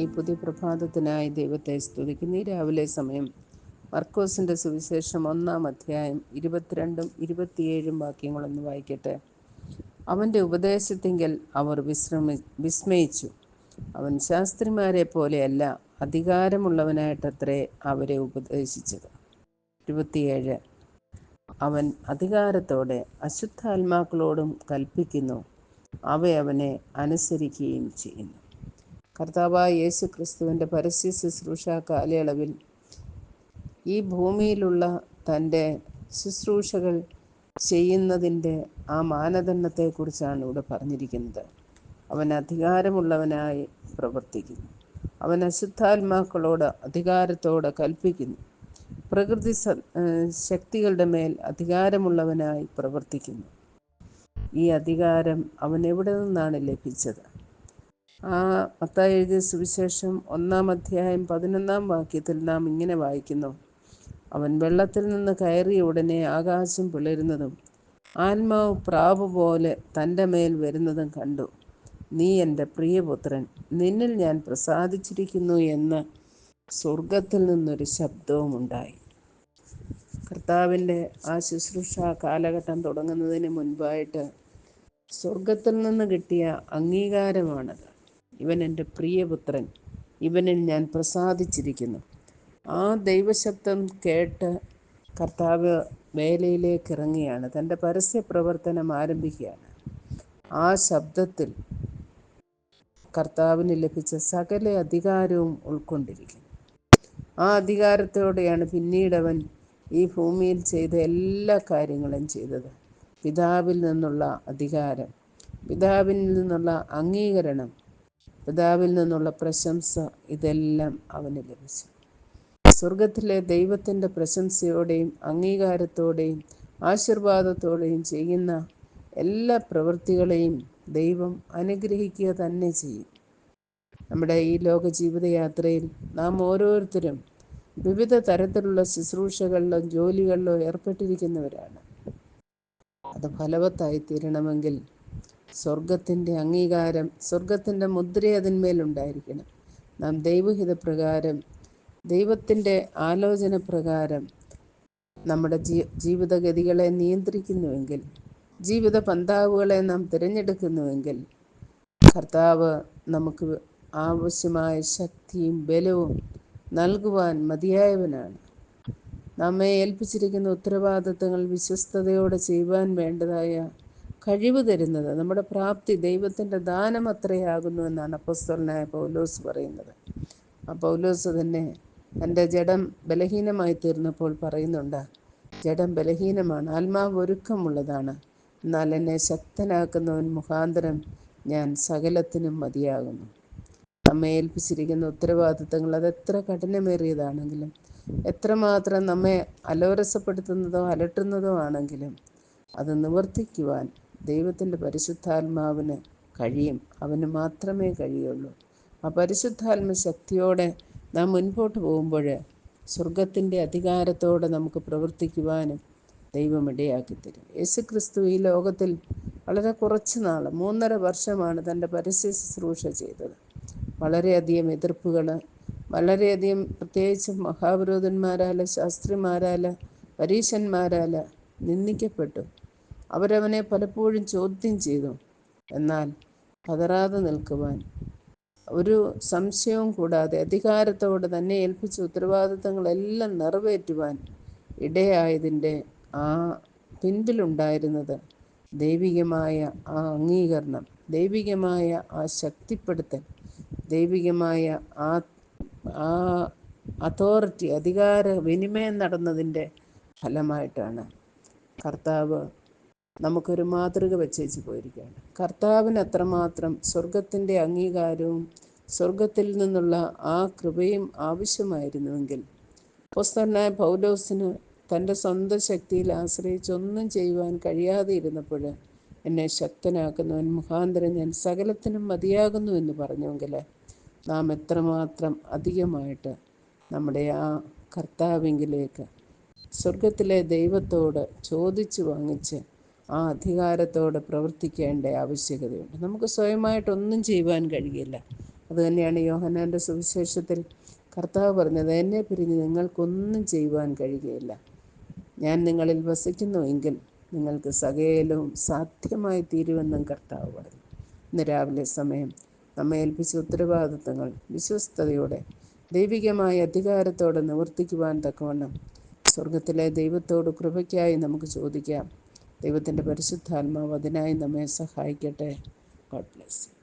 ഈ പുതിയ പ്രഭാതത്തിനായി ദൈവത്തെ സ്തുതിക്കുന്ന. ഈ രാവിലെ സമയം മർക്കോസിന്റെ സുവിശേഷം ഒന്നാം അധ്യായം ഇരുപത്തിരണ്ടും ഇരുപത്തിയേഴും വാക്യങ്ങളൊന്ന് വായിക്കട്ടെ. അവന്റെ ഉപദേശത്തിങ്കൽ അവർ വിശ്രമി വിസ്മയിച്ചു. അവൻ ശാസ്ത്രിമാരെ പോലെയല്ല അധികാരമുള്ളവനായിട്ടത്രേ അവരെ ഉപദേശിച്ചത്. ഇരുപത്തിയേഴ്. അവൻ അധികാരത്തോടെ അശുദ്ധാത്മാക്കളോടും കൽപ്പിക്കുന്നു. അവയവനെ അനുസരിക്കുകയും ചെയ്യുന്നു. കർത്താവായ യേശു ക്രിസ്തുവിന്റെ പരസ്യ ശുശ്രൂഷ കാലയളവിൽ ഈ ഭൂമിയിലുള്ള തന്റെ ശുശ്രൂഷകൾ ചെയ്യുന്നതിന്റെ ആ മാനദണ്ഡത്തെക്കുറിച്ചാണ് ഇവിടെ പറഞ്ഞിരിക്കുന്നത്. അവൻ അധികാരമുള്ളവനായി പ്രവർത്തിക്കുന്നു. അവൻ അശുദ്ധാത്മാക്കളോട് അധികാരത്തോടെ കൽപ്പിക്കുന്നു. പ്രകൃതി ശക്തികളുടെ മേൽ അധികാരമുള്ളവനായി പ്രവർത്തിക്കുന്നു. ഈ അധികാരം അവൻ എവിടെ നിന്നാണ് ലഭിച്ചത്? ആ മത്തായി എഴുതിയ സുവിശേഷം ഒന്നാം അധ്യായം പതിനൊന്നാം വാക്യത്തിൽ നാം ഇങ്ങനെ വായിക്കുന്നു. അവൻ വെള്ളത്തിൽ നിന്ന് കയറിയ ഉടനെ ആകാശം പിളരുന്നതും ആത്മാവ് പ്രാവ് പോലെ തന്റെ മേൽ വരുന്നതും കണ്ടു. നീ എന്റെ പ്രിയപുത്രൻ നിന്നിൽ ഞാൻ പ്രസാദിച്ചിരിക്കുന്നു എന്ന് സ്വർഗത്തിൽ നിന്നൊരു ശബ്ദവും ഉണ്ടായി. കർത്താവിന്റെ ആ ശുശ്രൂഷ കാലഘട്ടം തുടങ്ങുന്നതിന് മുൻപായിട്ട് സ്വർഗത്തിൽ നിന്ന് കിട്ടിയ അംഗീകാരമാണത്. ഇവൻ എന്റെ പ്രിയപുത്രൻ. ഇവനിൽ ഞാൻ പ്രസാദിച്ചിരിക്കുന്നു. ആ ദൈവശബ്ദം കേട്ട് കർത്താവ് വേലയിലേക്ക് ഇറങ്ങിയാണ് തന്റെ പരസ്യ പ്രവർത്തനം ആരംഭിക്കുകയാണ്. ആ ശബ്ദത്തിൽ കർത്താവിന് ലഭിച്ച സകല അധികാരവും ഉൾക്കൊണ്ടിരിക്കുന്നു. ആ അധികാരത്തോടെയാണ് പിന്നീട് അവൻ ഈ ഭൂമിയിൽ ചെയ്ത എല്ലാ കാര്യങ്ങളും ചെയ്തത്. പിതാവിൽ നിന്നുള്ള അധികാരം പിതാവിൽ നിന്നുള്ള അംഗീകരണം പിതാവിൽ നിന്നുള്ള പ്രശംസ ഇതെല്ലാം അവന് ലഭിച്ചു. സ്വർഗത്തിലെ ദൈവത്തിന്റെ പ്രശംസയോടെയും അംഗീകാരത്തോടെയും ആശീർവാദത്തോടെയും ചെയ്യുന്ന എല്ലാ പ്രവൃത്തികളെയും ദൈവം അനുഗ്രഹിക്കുക തന്നെ ചെയ്യും. നമ്മുടെ ഈ ലോക ജീവിതയാത്രയിൽ നാം ഓരോരുത്തരും വിവിധ തരത്തിലുള്ള ശുശ്രൂഷകളിലോ ജോലികളിലോ ഏർപ്പെട്ടിരിക്കുന്നവരാണ്. അത് ഫലവത്തായി തീരണമെങ്കിൽ സ്വർഗത്തിന്റെ അംഗീകാരം സ്വർഗത്തിന്റെ മുദ്ര അതിന്മേലുണ്ടായിരിക്കണം. നാം ദൈവഹിത പ്രകാരം ദൈവത്തിന്റെ ആലോചന പ്രകാരം നമ്മുടെ ജീ ജീവിതഗതികളെ നിയന്ത്രിക്കുന്നുവെങ്കിൽ ജീവിത പന്താവുകളെ നാം തിരഞ്ഞെടുക്കുന്നുവെങ്കിൽ കർത്താവ് നമുക്ക് ആവശ്യമായ ശക്തിയും ബലവും നൽകുവാൻ മതിയായവനാണ്. നമ്മെ ഏൽപ്പിച്ചിരിക്കുന്ന ഉത്തരവാദിത്തങ്ങൾ വിശ്വസ്തയോടെ ചെയ്യുവാൻ വേണ്ടതായ കഴിവ് തരുന്നത്. നമ്മുടെ പ്രാപ്തി ദൈവത്തിന്റെ ദാനം അത്രയാകുന്നു എന്നാണ് അപ്പസ്തോലനായ പൗലോസ് പറയുന്നത്. ആ പൗലോസ് തന്നെ എന്റെ ജഡം ബലഹീനമായി തീർന്നപ്പോൾ പറയുന്നുണ്ട് ജഡം ബലഹീനമാണ് ആത്മാവ് ഒരുക്കമുള്ളതാണ്. എന്നാൽ എന്നെ ശക്തനാക്കുന്നവൻ മുഖാന്തരം ഞാൻ സകലത്തിനും മതിയാകുന്നു. നമ്മെ ഏൽപ്പിച്ചിരിക്കുന്ന ഉത്തരവാദിത്തങ്ങൾ അതെത്ര കഠിനമേറിയതാണെങ്കിലും എത്രമാത്രം നമ്മെ അലോരസപ്പെടുത്തുന്നതോ അലട്ടുന്നതോ ആണെങ്കിലും അത് നിവർത്തിക്കുവാൻ ദൈവത്തിന്റെ പരിശുദ്ധാത്മാവിന് കഴിയും. അവന് മാത്രമേ കഴിയുള്ളൂ. ആ പരിശുദ്ധാത്മ ശക്തിയോടെ നാം മുൻപോട്ട് പോകുമ്പോൾ സ്വർഗത്തിന്റെ അധികാരത്തോടെ നമുക്ക് പ്രവർത്തിക്കുവാനും ദൈവം ഇടയാക്കി തരും. യേശു ക്രിസ്തു ഈ ലോകത്തിൽ വളരെ കുറച്ച് നാൾ മൂന്നര വർഷമാണ് തന്റെ പരസ്യ ശുശ്രൂഷ ചെയ്തത്. വളരെയധികം എതിർപ്പുകൾ വളരെയധികം പ്രത്യേകിച്ച് മഹാപുരോധന്മാരാൽ ശാസ്ത്രിമാരാൽ പരീശന്മാരാൽ നിന്ദിക്കപ്പെട്ടു. അവരവനെ പലപ്പോഴും ചോദ്യം ചെയ്തു. എന്നാൽ പതറാതെ നിൽക്കുവാൻ ഒരു സംശയവും കൂടാതെ അധികാരത്തോടെ തന്നെ ഏൽപ്പിച്ച ഉത്തരവാദിത്തങ്ങളെല്ലാം നിറവേറ്റുവാൻ ഇടയായതിന്റെ ആ പിൻപിലുണ്ടായിരുന്നത് ദൈവികമായ ആ അംഗീകരണം ദൈവികമായ ആ ശക്തിപ്പെടുത്തൽ ദൈവികമായ ആ ആ അതോറിറ്റി അധികാര വിനിമയം നടന്നതിന്റെ ഫലമായിട്ടാണ്. കർത്താവ് നമുക്കൊരു മാതൃക വെച്ചേച്ച് പോയിരിക്കുകയാണ്. കർത്താവിന് അത്രമാത്രം സ്വർഗത്തിന്റെ അംഗീകാരവും സ്വർഗത്തിൽ നിന്നുള്ള ആ കൃപയും ആവശ്യമായിരുന്നുവെങ്കിൽ പുസ്തകനായ പൗലോസിന് തന്റെ സ്വന്തം ശക്തിയിൽ ആശ്രയിച്ചൊന്നും ചെയ്യുവാൻ കഴിയാതെ ഇരുന്നപ്പോൾ എന്നെ ശക്തനാക്കുന്നവൻ മുഖാന്തരം ഞാൻ സകലത്തിനും മതിയാകുന്നു എന്ന് പറഞ്ഞുവെങ്കിൽ നാം എത്രമാത്രം അധികമായിട്ട് നമ്മുടെ ആ കർത്താവിങ്കിലേക്ക് സ്വർഗത്തിലെ ദൈവത്തോട് ചോദിച്ചു വാങ്ങിച്ച് ആ അധികാരത്തോടെ പ്രവർത്തിക്കേണ്ട ആവശ്യകതയുണ്ട്. നമുക്ക് സ്വയമായിട്ടൊന്നും ചെയ്യുവാൻ കഴിയില്ല. അതുതന്നെയാണ് യോഹനാന്റെ സുവിശേഷത്തിൽ കർത്താവ് പറഞ്ഞത് എന്നെ പിരിഞ്ഞ് നിങ്ങൾക്കൊന്നും ചെയ്യുവാൻ കഴിയുകയില്ല. ഞാൻ നിങ്ങളിൽ വസിക്കുന്നു എങ്കിൽ നിങ്ങൾക്ക് സകലവും സാധ്യമായി തീരുമെന്നും കർത്താവ് പറഞ്ഞു. ഇന്ന് രാവിലെ സമയം നമ്മെ ഏൽപ്പിച്ച ഉത്തരവാദിത്തങ്ങൾ വിശ്വസ്തയോടെ ദൈവികമായ അധികാരത്തോടെ നിവർത്തിക്കുവാൻ തക്കവണ്ണം സ്വർഗത്തിലെ ദൈവത്തോട് കൃപയ്ക്കായി നമുക്ക് ചോദിക്കാം. ദൈവത്തിന്റെ പരിശുദ്ധാത്മാവ് അതിനായി നമ്മെ സഹായിക്കട്ടെ. God bless